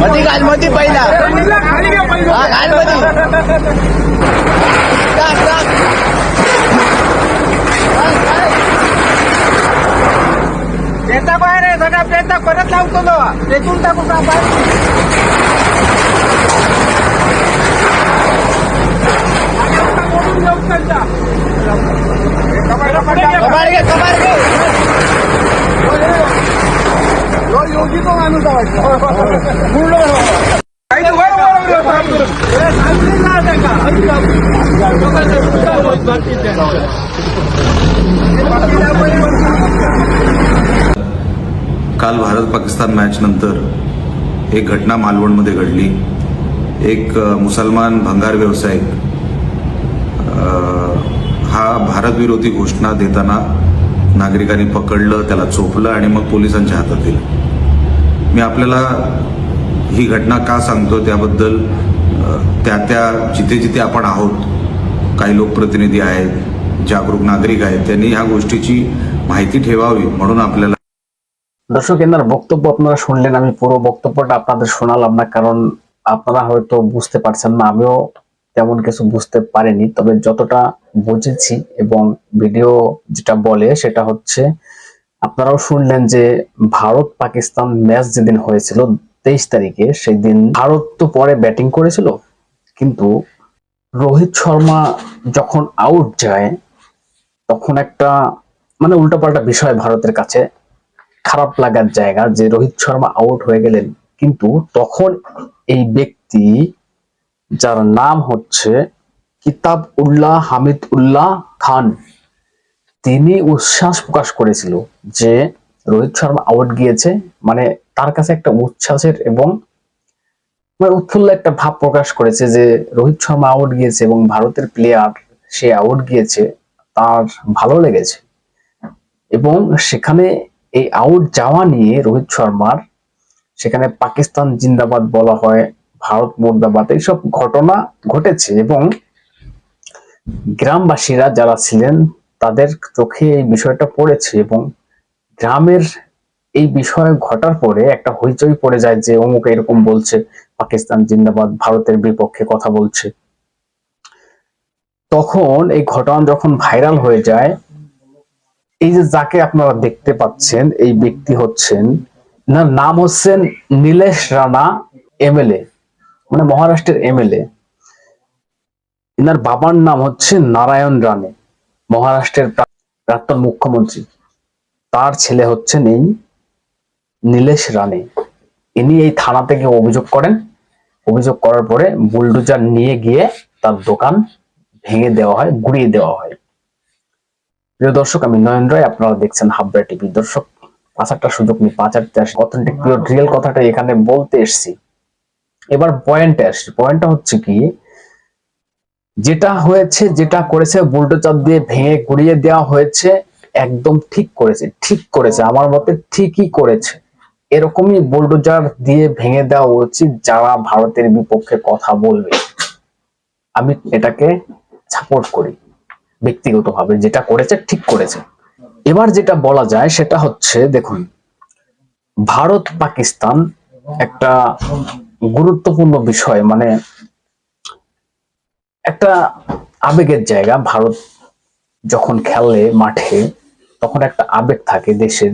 मध्ये घाल मध्ये पहिला हा घाल मध्ये टाक, टाक. पेता बाहेर आहे सगळा पेता परत लावतो तो पेटून टाकू का काल भारत पाकिस्तान मॅच नंतर एक घटना मालवणमध्ये घडली. एक मुसलमान भंगार व्यावसायिक हा भारतविरोधी घोषणा देताना नागरिकांनी पकडलं त्याला चोपलं आणि मग पोलिसांच्या हातात दिलं. मी आपल्याला ही घटना का सांगतो त्याबद्दल त्या त्या जिथे जिथे आपण आहोत, काही लोकप्रतिनिधी आहेत, जागरूक नागरिक आहेत, त्यांनी ह्या गोष्टीची মাহিতি ঠেবাবি মরণ আপনারা দর্শক এনার বক্তব্য আপনারা শুনলেন আমি পুরো বক্তব্যটা আপনাদের শোনালাম না কারণ আপনারা হয়তো বুঝতে পারছেন না আমিও তেমন কিছু বুঝতে পারিনি তবে যতটা বুঝেছি এবং ভিডিও যেটা বলে সেটা হচ্ছে আপনারাও শুনলেন যে ভারত পাকিস্তান ম্যাচ যেদিন হয়েছিল তেইশ তারিখে সেই দিন ভারত তো পরে ব্যাটিং করেছিল, কিন্তু রোহিত শর্মা যখন আউট যায়, তখন একটা মানে উল্টোপাল্টা বিষয় ভারতের কাছে। খারাপ লাগার জায়গা যে রোহিত শর্মা আউট হয়ে গেলেন। কিন্তু তখন এই ব্যক্তি, যার নাম হচ্ছে কিতাব উল্লাহ হামিদ উল্লাহ খান তিনি উচ্ছ্বাস প্রকাশ করেছিল যে রোহিত শর্মা আউট গিয়েছে। মানে তার কাছে একটা উচ্ছ্বাসের এবং মানে উৎফুল্ল একটা ভাব প্রকাশ করেছে যে রোহিত শর্মা আউট গিয়েছে এবং ভারতের প্লেয়ার সে আউট গিয়েছে, তার ভালো লেগেছে। এবং সেখানে এই আউট যাওয়া নিয়ে রোহিত শর্মার, সেখানে পাকিস্তান জিন্দাবাদ বলা হয়, ভারত মুর্দাবাদ, এইসব ঘটনা ঘটেছে এবং গ্রামবাসীরা যারা ছিলেন তাদের চোখে এই বিষয়টা পড়েছে এবং গ্রামের এই বিষয় ঘটার পরে একটা হইচই পড়ে যায় যে অমুক এরকম বলছে, পাকিস্তান জিন্দাবাদ, ভারতের বিপক্ষে কথা বলছে। তখন এই ঘটনা যখন ভাইরাল হয়ে যায়, এই যে যাকে আপনারা দেখতে পাচ্ছেন, এই ব্যক্তি হচ্ছেন না, নাম হচ্ছেন নীলেশ রানা এমএলএ মানে মহারাষ্ট্রের এমএলএ এনার বাবার নাম হচ্ছে নারায়ণ রানে মহারাষ্ট্রের প্রাক্তন মুখ্যমন্ত্রী। তার ছেলে হচ্ছেন এই নীলেশ রানে ইনি এই থানা থেকে অভিযোগ করেন। অভিযোগ করার পরে বুলডোজার নিয়ে গিয়ে তার দোকান ভেঙে দেওয়া হয়, গুড়িয়ে দেওয়া হয়। প্রিয় দর্শক, আমি নয়ন রায়, আপনারা দেখছেন হাবড়া টিভি। দর্শক পাঁচ একটা সুযোগ নিয়ে পাঁচ আটটা অথেন্টিক পিওর রিয়েল কথাটা এখানে বলতে এসছি। এবার পয়েন্টে আসছি পয়েন্টটা হচ্ছে কি যেটা হয়েছে, যেটা করেছে, বুলডোজার দিয়ে ভেঙে গুড়িয়ে দেওয়া হয়েছে, একদম ঠিক করেছে ঠিক করেছে, আমার মতে ঠিকই করেছে। এরকমই বুলডোজার দিয়ে ভেঙে দেওয়া উচিত, যারা ভারতের বিপক্ষে কথা বলবে। আমি এটাকে সাপোর্ট করি, ব্যক্তিগতভাবে, যেটা করেছে, ঠিক করেছে। এবার যেটা বলা যায়, সেটা হচ্ছে, দেখুন ভারত পাকিস্তান একটা গুরুত্বপূর্ণ বিষয় মানে একটা আবেগের জায়গা ভারত যখন খেলে মাঠে, তখন একটা আবেগ থাকে দেশের।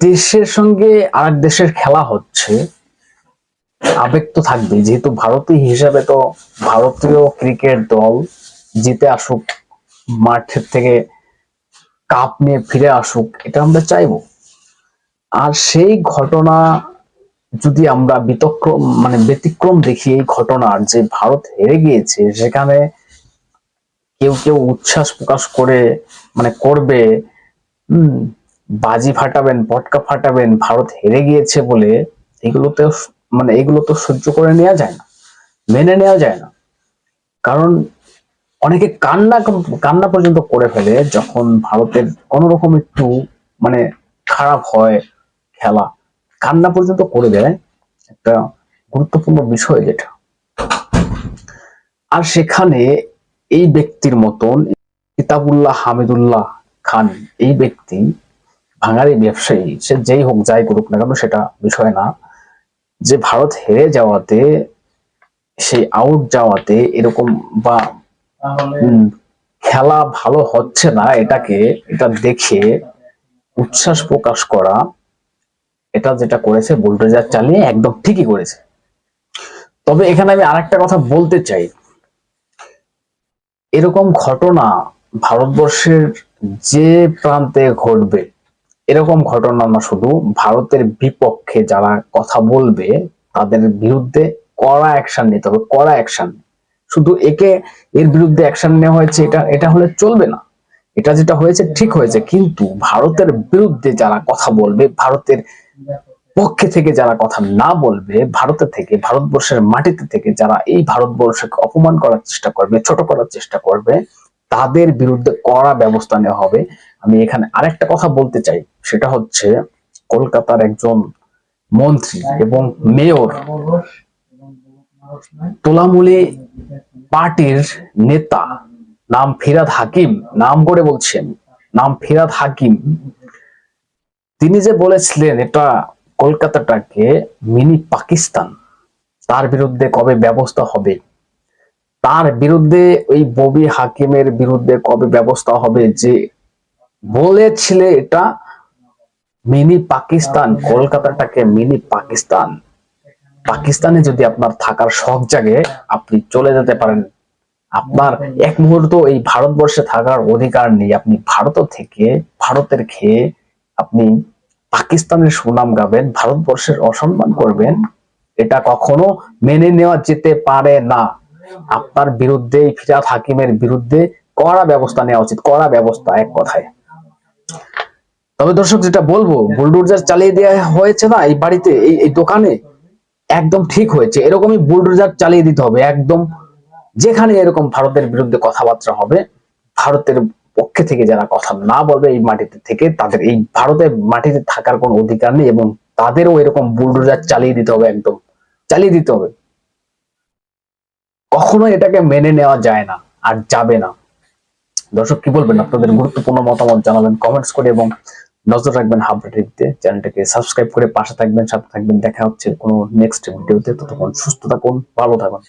দেশের সঙ্গে আরেক দেশের খেলা হচ্ছে, আবেগ তো থাকবেই। যেহেতু ভারতীয় হিসাবে তো ভারতীয় ক্রিকেট দল জিতে আসুক, মাঠের থেকে কাপ নিয়ে ফিরে আসুক, এটা আমরা চাইব। আর সেই ঘটনা যদি আমরা বিতক্রম মানে ব্যতিক্রম দেখি এই ঘটনার যে ভারত হেরে গিয়েছে, সেখানে কেউ কেউ উচ্ছ্বাস প্রকাশ করে মানে করবে, হম, বাজি ফাটাবেন, পটকা ফাটাবেন, ভারত হেরে গিয়েছে বলে এগুলোতে মানে এগুলো তো সহ্য করে নেওয়া যায় না, মেনে নেওয়া যায় না। কারণ অনেকে কান্না কান্না পর্যন্ত করে ফেলে যখন ভারতের কোন রকম একটু মানে খারাপ হয় খেলা। কান্না পর্যন্ত করে দেয় একটা গুরুত্বপূর্ণ বিষয় যেটা। আর সেখানে এই ব্যক্তির মতন কিতাবুল্লাহ হামিদুল্লাহ খান, এই ব্যক্তি ভাঙারি ব্যবসায়ী, সে যেই হোক যাই করুক না কেন সেটা বিষয় না। যে ভারত হেরে যাওয়াতে সেই আউট যাওয়াতে এরকম বা খেলা ভালো হচ্ছে না, এটাকে, এটা দেখে উচ্ছ্বাস প্রকাশ করা এটা যেটা করেছে বুলডোজার চালিয়ে একদম ঠিকই করেছে। তবে এখানে আমি আরেকটা কথা বলতে চাই। এরকম ঘটনা ভারতবর্ষের যে প্রান্তে ঘটবে, এরকম ঘটনা না শুধু, ভারতের বিপক্ষে যারা কথা বলবে, তাদের বিরুদ্ধে কড়া অ্যাকশন নিতে হবে, কড়া অ্যাকশন শুধু একে এর বিরুদ্ধে অ্যাকশন নেওয়া হয়েছে, এটা এটা হলে চলবে না। এটা যেটা হয়েছে, ঠিক হয়েছে। কিন্তু ভারতের বিরুদ্ধে যারা কথা বলবে, ভারতের পক্ষে থেকে যারা কথা না বলবে, ভারতে থেকে, ভারতবর্ষের মাটিতে থেকে যারা এই ভারতবর্ষকে অপমান করার চেষ্টা করবে, ছোট করার চেষ্টা করবে, তাদের বিরুদ্ধে কড়া ব্যবস্থা নেওয়া হবে। আমি এখানে আরেকটা কথা বলতে চাই, সেটা হচ্ছে কলকাতার একজন মন্ত্রী এবং মেয়র তোলামুলি পার্টির নেতা, নাম ফিরাদ হাকিম, নাম করে বলছেন, নাম ফিরাদ হাকিম। তিনি যে বলেছিলেন এটা কলকাতাটাকে মিনি পাকিস্তান, তার বিরুদ্ধে কবে ব্যবস্থা হবে? তার বিরুদ্ধে ওই ববি হাকিমের বিরুদ্ধে কবে ব্যবস্থা হবে যে বলেছিলে এটা মিনি পাকিস্তান, কলকাতাটাকে মিনি পাকিস্তান। পাকিস্তানে যদি আপনার থাকার শখ জাগে, আপনি চলে যেতে পারেন। আপনার এক মুহূর্ত এই ভারতবর্ষে থাকার অধিকার নেই। আপনি ভারত থেকে, ভারতের খেয়ে আপনি পাকিস্তানের সুনাম গাবেন, ভারতবর্ষের অসম্মান করবেন, এটা কখনো মেনে নেওয়া যেতে পারে না। আপনার বিরুদ্ধে ফিরাদ হাকিমের বিরুদ্ধে কড়া ব্যবস্থা নেওয়া উচিত, কড়া ব্যবস্থা এক কথায়। তবে দর্শক, যেটা বলব, বুলডোজার চালিয়ে দেওয়া হয়েছে না এই বাড়িতে, এই এই দোকানে? একদম ঠিক হয়েছে, এরকমই বুলডোজার চালিয়ে দিতে হবে, একদম যেখানে এরকম ভারতের বিরুদ্ধে কথাবার্তা হবে, ভারতের পক্ষে থেকে যারা কথা না বলবে এই মাটিতে থেকে তাদের এই ভারতের মাটিতে থাকার কোনো অধিকার নেই এবং তাদেরও এরকম বুলডোজার চালিয়ে দিতে হবে একদম। চালিয়ে দিতে হবে। কখনো এটাকে মেনে নেওয়া যায় না আর যাবে না। দর্শক, কি বলবেন? আপনাদের গুরুত্বপূর্ণ মতামত জানাবেন কমেন্টস করে এবং নজর রাখবেন হাবড়া টিভিতে। চ্যানেলটাকে সাবস্ক্রাইব করে পাশে থাকবেন, সাথে থাকবেন। দেখা হচ্ছে কোনো নেক্সট ভিডিওতে। ততক্ষণ সুস্থ থাকুন, ভালো থাকুন।